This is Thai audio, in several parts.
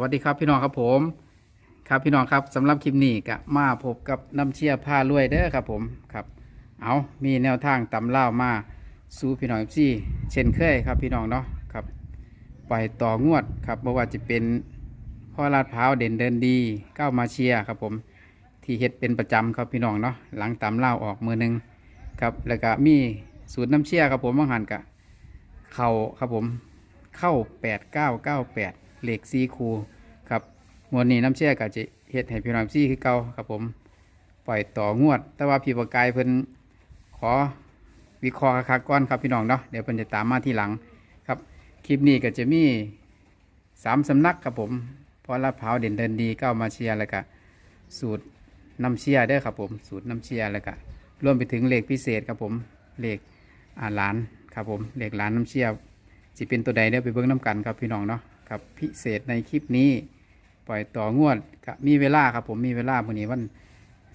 วัสดีครับพี่น้องครับผม ครับพี่น้องครับสำหรับคลิปนี้ก็มาพบกับน้ำเชียร์ผ้ารวยเด้อครับผมครับเอามีแนวทางตำเล่ามาสู่พี่น้องซี่เช่นเคยครับพี่น้องเนาะครับไปต่องวดครับบ่ว่าจะเป็นพ่อลาดพร้าวเด่นเดินดีก้าวมาเชียร์ครับผมที่เฮ็ดเป็นประจำครับพี่น้องเนาะหลังตำเล่าออกมือหนึงครับแล้วก็มีสูตรน้ำเชียร์ครับผมบางหันกะเข่าครับผมเข้าแปดเก้าเก้าแปด เหล็กซีคูครับงวดนี้น้ำเชียร์ก็จะเฮ็ดให้พี่น้องซี่คือเก่าครับผมปล่อยต่องวด แต่ว่าพี่ประกายเพิ่นขอวิเคราะห์คักก่อนครับพี่น้องเนาะเดี๋ยวเพิ่นจะตามมาที่หลังครับคลิปนี้ก็จะมีสามสำนักครับผมพอลาดพร้าเด่นเดินดีก้ามาเชียร์แล้วก็สูตรน้ำเชียร์เด้ครับผมสูตรน้ำเชียร์แล้วก็รวมไปถึงเลขพิเศษครับผมเลขอ่าหลานครับผมเลขหลานน้ำเชียร์สิเป็นตัวใดเดี๋ยวไปเบิ่งน้ำกันครับพี่น้องเนาะ ครับพิเศษในคลิปนี้ ปล่อยต่องวดก็มีเวลาครับผมมีเวลามื้อนี้วัน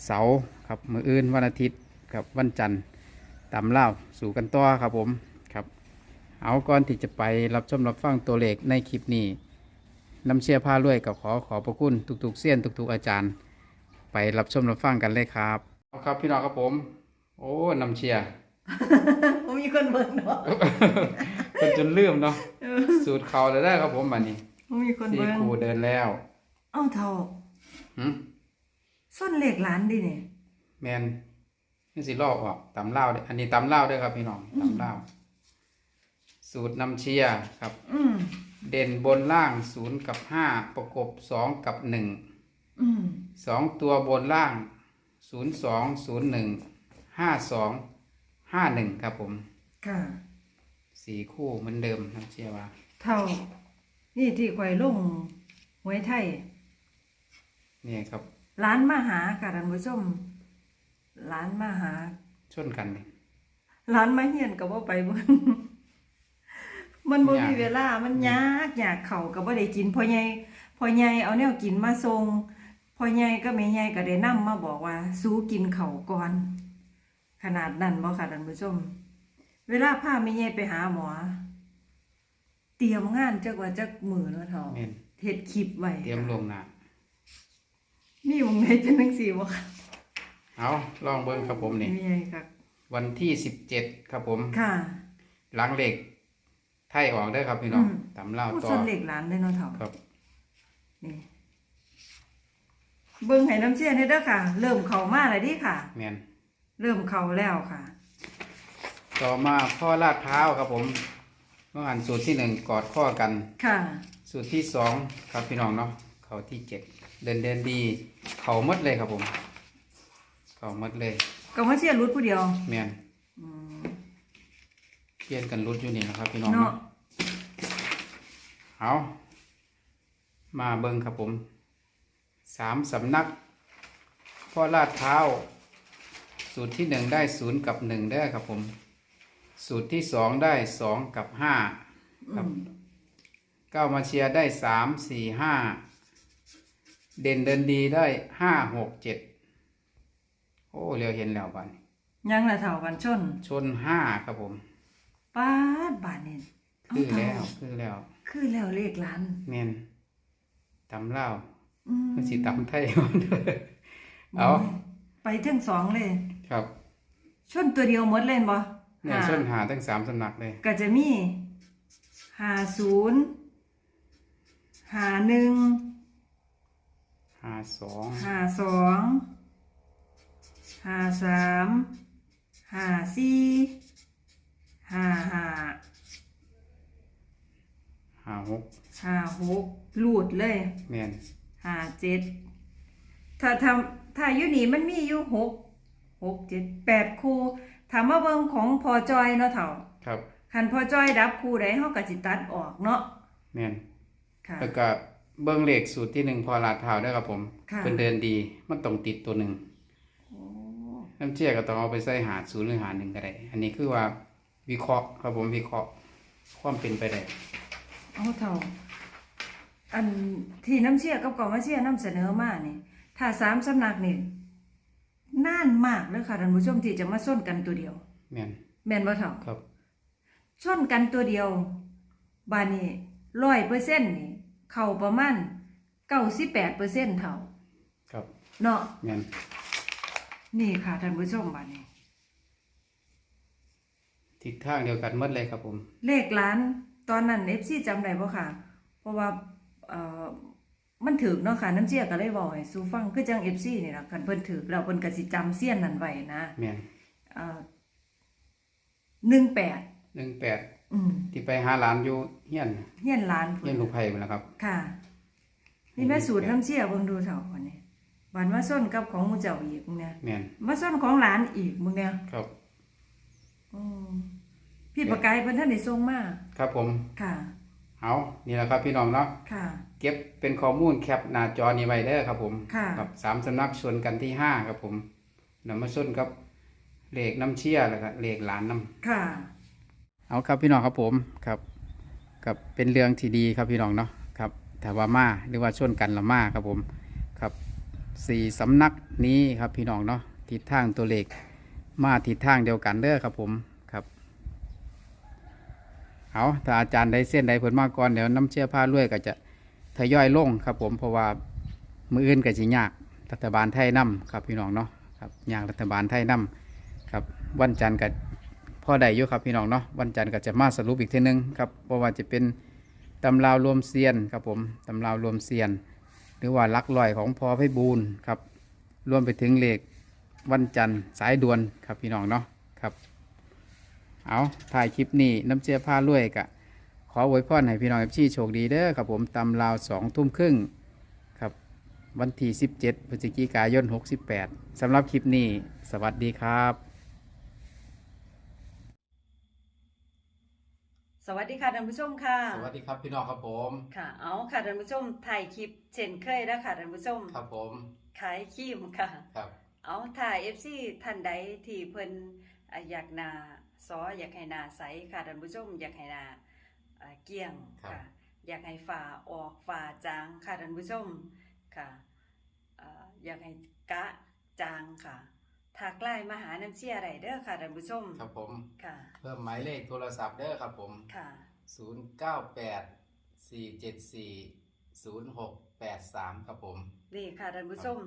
เสาร์ครับมืออื่นวันอาทิตย์ครับวันจันทร์ตำเล่าวสู่กันต่อครับผมครับ เอาก่อนที่จะไปรับชมรับฟังตัวเลขในคลิปนี้น้ำเชียร์ผ้ารวยกับขอขอบพระคุณทุกๆเสี้ยนทุกๆอาจารย์ ไปรับชมรับฟังกันเลยครับเอาครับพี่น้องครับผม โอ้น้ำเชียร์ผมมีคนเบิ่งเนาะเป็นจนลืมเนาะ สูตรเขาเลยได้ครับผมบัดนี้ผมมีคนสี่เบิ่งครูเดินแล้วเอ้าเท่าหืมส้นเหล็กหลานดิเนี่ยแมนนี่สิลอกออกตำเล่าวเด้ออันนี้ตำเล่าวด้วยครับพี่น้องตำเล่าวสูตรน้ำเชียร์ครับ อืมเด่นบนล่างศูนย์กับห้าประกบสองกับหนึ่ง อืมสองตัวบนล่างศูนย์สองศูนย์หนึ่งห้าสองห้าหนึ่งครับผม ค่ะ สี่คู่เหมือนเดิมน้ำเชียร์ว่าเท่า นี่ที่ข่อยลงหวยไทยนี่ครับร้านมาหาค่ะท่านผู้ชมร้านมาหาชนกันนี่ร้านมาเฮียนก็บ่ไปเบิ่งมันบ่ยากมีเวลา มันยากอยากเข้าก็บ่ได้กินพ่อใหญ่พ่อใหญ่เอาแนวกินมาส่งพ่อใหญ่ก็แม่ใหญ่ก็ได้นำมาบอกว่าสู้กินข้าวก่อน ขนาดนั้นบ่ค่ะท่านผู้ชม เวลาพาแม่ใหญ่ไปหาหมอ เตรียมงานจักว่าจักมือเนาะเฒ่าแม่นเฮ็ดคลิปไว้เตรียมลงหนามีวงไหนเป็นจังซี่บ่ค่ะเอาลองเบิ้งครับผมนี่แม่ใหญ่ค่ะวันที่สิบเจ็ดครับผม ค่ะ หลังเหล็ก ไทยออกได้อครับพี่น้องอืม ตำเล่าวผู้ต่สอนเหล็กหลานเด้อเนาะเฒ่าครับ นี่เบิ่งให้น้ำเชี่ยนี่เด้อค่ะ เริ่มเข้ามาแล้วดิค่ะ แมนเริ่มเข้าแล้วค่ะ ต่อมาข้อลาดเท้าวครับผมเมื่อหันสูตรที่หนึ่งกอดข้อกัน ค่ะ สูตรที่สองครับพี่น้องเนาะเขาที่เจ็ดเดินเดินดี เขาหมดเลยครับผม เขาหมดเลยก็มาเชี่ยรุดผู้เดียวแมนอืมเพี้ยนกันรุดอยู่นี่นะครับ พี่น้องเนาะเนาะเอามาเบิ้งครับผมสามสำนักพ่อลาดเท้าวสูตรที่หนึ่งได้ศูนย์กับหนึ่งได้อครับผม สูตรที่สองได้สองกับห้าครับเก้ามาเชียร์ได้สามสี่ห้าเด่นเดินดีได้ห้าหกเจ็ดโอ้เร็วเห็นแล้วบัดนยังละเท่ากันชน ชนห้าครับผมป้าดบาทนี่เอาคือเท่าแล้ว คือแล้ว คือแล้วเลขหลานเมนตำเล่าวอืมมันสิตำไทยก่อนเด้อเอาไปทั้งสองเลย ครับ ชนตัวเดียวหมดเล่นบ่ เนี่ยหาชนหาทั้งสามสำนักเลย ก็จะมีห้าศูนย์ห้าหนึ่งหาสองห้าสองห้าสามห้าสี่ห้าห้าหาหกห้าหกลูดเลยแมนห้าเจ็ดถ้าทำถ้าอยู่นี่มันมีอยู่หกหกเจ็ดแปดคู่ ถามว่าเบิ่งของพอจอยเนาะเถ่าครับคันพอจอยดับคู่ใดเฮาก็สิตัดออกเนาะแมนค่ะ แล้วก็เบิ้งเลขสูตรที่หนึ่งพอลาดเท้าวได้อครับผมค่ะเป็นเดินดีมันต้องติดตัวหนึ่งโอ้น้ำเชี่ยก็ต้องเอาไปใส่หาศูนย์หรือหาหนึ่งก็ได้อันนี้คือว่าวิเคราะห์ครับผมวิเคราะห์ความเป็นไปได้เอาเถ่า อันที่น้ำเชี่ยกับกองมาเชี่ยนำเสนอมานี่ ถ้าสามสำนักนี่ นานมากเลยค่ะท่านผู้ชมที่จะมาส้นกันตัวเดียว แม่นแม่นบ่เถ่าครับ ส้นกันตัวเดียว บานี้ร้อยเปอร์เซ็นต์นี่ เข้าประมาณเก้าสิบแปดเปอร์เซ็นต์เท่า ครับเนาะแม่นนี่ค่ะท่านผู้ชมบัดนี้ทิศทางเดียวกันหมดเลยครับผม เลขล้านตอนนั้นเอฟซีจำได้บ่ค่ะ เพราะว่าเอ่อ มันถึกเนาะค่ะน้ำเชี่ยก็เลยบอกให้สู่ฟังคือจังเอฟซีนี่ล่ะคันเพิ่นถึกแล้วเพิ่นก็สิจำเสี้ยนนั้นไว้นะแม่นเอ่อหนึ่งแปดหนึ่งแปดอืมที่ไปหาหลานอยู่เฮียนเฮียนล้านเฮียนลูกไผ่หมดแล้วครับ ค่ะ นี่แม่สูตรน้ำเชี่ยเบิ่งดูเถอะคนนี้บันมาส้นกับของหมูเจ้าอีกมึงเนี่ยแม่นมาส้นของหลานอีกมึงเนี่ยครับอืมพี่ประกายเพิ่นท่านได้ส่งมาครับผมค่ะเอานี่แหละครับพี่น้องเนาะค่ะ เก็บเป็นข้อมูลแคปหน้าจอนี้ไว้เด้อครับผมค่ะ ครับสามสำนักชวนกันที่ห้าครับผมนำมาชนกับเลขน้ำเชี่ยแล้วก็เลขหลานน้ค่ะำเอาครับพี่น้องครับผมครับกับเป็นเรื่องที่ดีครับพี่น้องเนาะครับแต่ว่ามาหรือว่าชนกันละมาครับผมครับสี่สำนักนี้ครับพี่น้องเนาะทิศทางตัวเลขมาทิศทางเดียวกันเด้อครับผมครับเอาถ้าอาจารย์ได้เส้นใดเพิ่นมาก่อนเดี๋ยวน้ำเชี่ยผ้าลวยก็จะ ทยอยลงครับผมเพราะว่ามืออื่นก็สิยากรัฐบาลไทยนํครับพี่น้องเนาะครับยากรัฐบาลไทยนํครับวันจันทร์ก็พ่อได้อยู่ครับพี่น้องเนาะวันจันทร์ก็จะมาสรุปอีกทีนึงครับเพราะว่าจะเป็นตำราวรวมเซียนครับผมตำราวรวมเซียน หรือว่าลักลอยของพอไพบูลครับรวมไปถึงเลขวันจันทร์สายด่วนครับพี่น้องเนาะครับ เอาถ่ายคลิปนี้น้ำเจียผ้าลวยกะ ขออวยพรให้พี่น้องเอฟซีโชคดีเด้อครับผมตำราวสองทุ่มครึ่งครับวันที่ 17 พฤศจิกายน 68สำหรับคลิปนี้ สวัสดีครับ สวัสดีค่ะท่านผู้ชมค่ะ สวัสดีครับพี่น้องครับผม ค่ะ เอาค่ะท่านผู้ชมถ่ายคลิปเช่นเคยแล้วค่ะท่านผู้ชม ครับผม ขายครีมค่ะ ครับ เอาถ่าย FC ท่านใดที่เพิ่นอะอยากหนาซออยากให้หนาใสค่ะท่านผู้ชมอยากให้หนา อ่าเกลี้ยงค่ะ อยากให้ฝ่าออกฝ่าจางค่ะท่านผู้ชมค่ะอ่าอยากให้กะจางค่ะทักไลน์มาหาน้ำเชี่ยไรเด้อค่ะท่านผู้ชมครับผม ค่ะ เพิ่มหมายเลขโทรศัพท์เด้อครับผม ค่ะ 098 474 0683 ครับผม นี่ค่ะท่านผู้ชม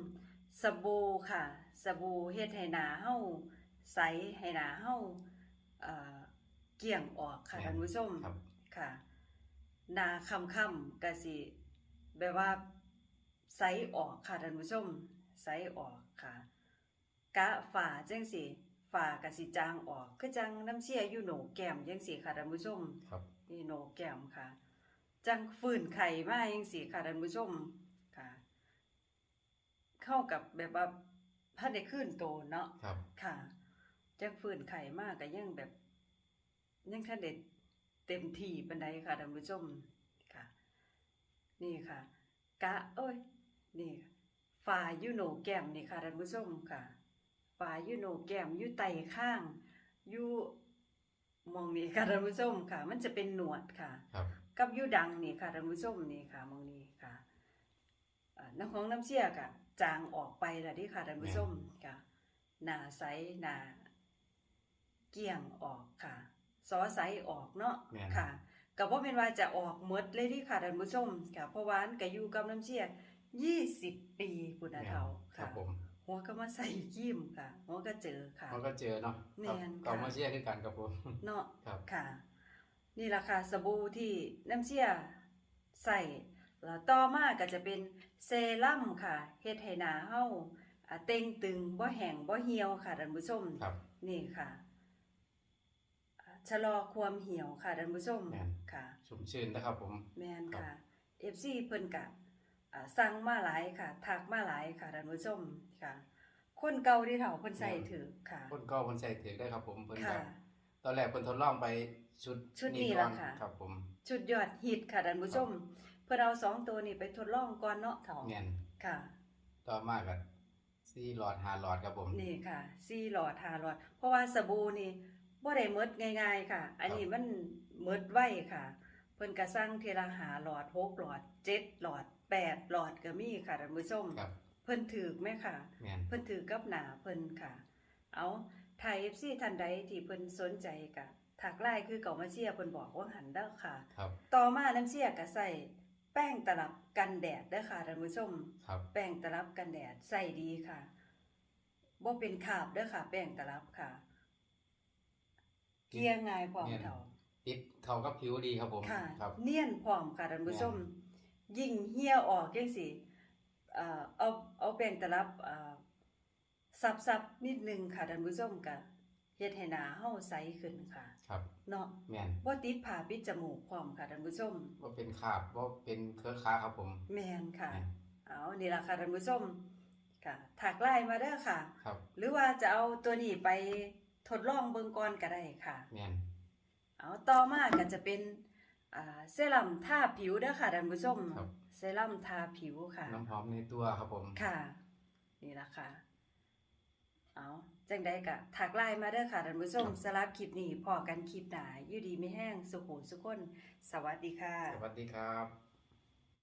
สบู่ค่ะสบู่เฮ็ดให้หนาเฮาใสให้หนาเฮาเอ่อเกลี่ยงออกค่ะท่านผู้ชมครับ ค่ะหนาคำคำๆกะสิแบบว่าใสออกค่ะท่านผู้ชมใสออกค่ะ กะฝ่าจังสิฝ่ากะสิจางออกคือจังน้ำเชี่ยอยู่โหนกแก้มจังสิค่ะท่านผู้ชมครับนี่โหนกแก้มค่ะ จังฝืนไข่มาจังสิค่ะท่านผู้ชมค่ะ เข้ากับแบบว่าถ้าได้ขึ้นโตเนาะครับค่ะจังฝืนไข่มากก็ยังแบบยังท่านเด็ด เต็มที่ปันใดค่ะท่านผู้ชมค่ะ นี่ค่ะ กะเอ้ย นี่ค่ะฝ่ายูโนแก้มนี่ค่ะท่านผู้ชมค่ะฝ่ายูโนแก้มอยู่ไตข้างอยู่มองนี่ค่ะท่านผู้ชมค่ะ มันจะเป็นหนวดค่ะครับกับยูดังนี่ค่ะท่านผู้ชมนี่ค่ะมองนี้ค่ะอ่าน้ำของน้ำเชี่ยค่ะ จางออกไปแล้วดิค่ะท่านผู้ชมค่ะหนาใสหนาเกี่ยงออกค่ะ ซอใสออกเนาะแม่น ค่ะกับว่าเป็นว่าจะออกหมดเลยดิค่ะท่านผู้ชมค่ะเพราะว่าอันก็อยู่กับน้ำเชี่ยยี่สิบปีปุณเทาครัค่ะบผมหัวก็มาใส่ยิ้มค่ะ หัวก็เจอค่ะมันก็เจอเนาะแม่นครับค่ะก็มาเชียร์คือกันครับผม เนาะครับ ค่ะ นี่ราคาสบู่ที่น้ำเชี่ยใส่แล้วต่อมาก็จะเป็นเซรั่มค่ะเฮ็ดให้หน้าเฮาอ่าเต่งตึงบ่แห้งบ่เหี่ยวค่ะท่านผู้ชม ครับ นี่ค่ะอ่า ชะลอความเหี่ยวค่ะท่านผู้ชมแม่น ค่ะชุ่มชื่นนะครับผม แม่นครับค่ะ FC เพิ่นกะอ่าสั่งมาหลายค่ะทักมาหลายค่ะท่านผู้ชมค่ะ คนเก่าที่เฒ่าเพิ่นใส่ถือค่ะ คนก็คนใส่ถือได้ครับผมเพิ่นค่ะก็ตอนแรกเพิ่นทดลองไปชุดชุดนี้ก่อล่ะค่ะ ครับผม ชุดยอดฮิตค่ะท่านผู้ชม เพื่อเอาสองตัวนี้ไปทดลองก่อนเนาะเถาแม่นค่ะ ต่อมาก็สี่หลอดห้าหลอดครับผม นี่ค่ะสี่หลอดห้าหลอด เพราะว่าสบู่นี่ บ่ได้หมดง่ายๆค่ะ อันนี้มันหมดไว้ค่ะ เพิ่นก็สั่งทีละหาหลอดหกหลอดเจ็ดหลอดแปดหลอดก็มีค่ะท่านผู้ชมครับ เพิ่นถือไหมค่ะ แม่น เพิ่นถือกับหนาเพิ่นค่ะ เอาไทย FC ท่านใดที่เพิ่นสนใจก็ถักไลน์คือเก่ามาเชียร์เพิ่นบอกว่าหันเด้อค่ะ ครับ ต่อมาน้ำเชี่ยก็ใส่แป้งตลับกันแดดเด้อค่ะท่านผู้ชม ครับ แป้งตลับกันแดดใส่ดีค่ะบ่เป็นคราบเด้อค่ะ แป้งตลับค่ะ เกลี่ยง่ายพร้อมเนี่ยเท่าติดเขากับผิวดีครับผมค่ะครับเนียนพร้อมค่ะท่านผู้ชม ยิ่งเหี่ยออกจังซี่เอ่อเอาเอาแป้งตลับเอ่อซับๆนิดนึงค่ะท่านผู้ชมก็เฮ็ดให้หน้าเฮาใสขึ้นค่ะ ครับเนาะแม่นบ่ติดผ้าปิดจมูกพร้อมค่ะท่านผู้ชมว่าเป็นขาบว่าเป็นเครือค้าครับผม แม่นค่ะแม่นเอานี่ล่ะค่ะท่านผู้ชมค่ะถักไลน์มาเด้อค่ะ ครับ หรือว่าจะเอาตัวนี้ไป ทดลองเบิ่งก่อนก็ได้ค่ะ แม่นเอาต่อมาก็จะเป็นอ่าเซรั่มทาผิวเด้อค่ะท่านผู้ชมครับ เซรั่มทาผิวค่ะ น้ำหอมในตัวครับผม ค่ะ นี่ล่ะค่ะ เอาจังใดก็ถักไลน์มาเด้อค่ะท่านผู้ชมสำหรับคลิปนี้พอกันคลิปหน้าอยู่ดีไม่แห้งสุขุสุขคน สวัสดีค่ะ สวัสดีครับ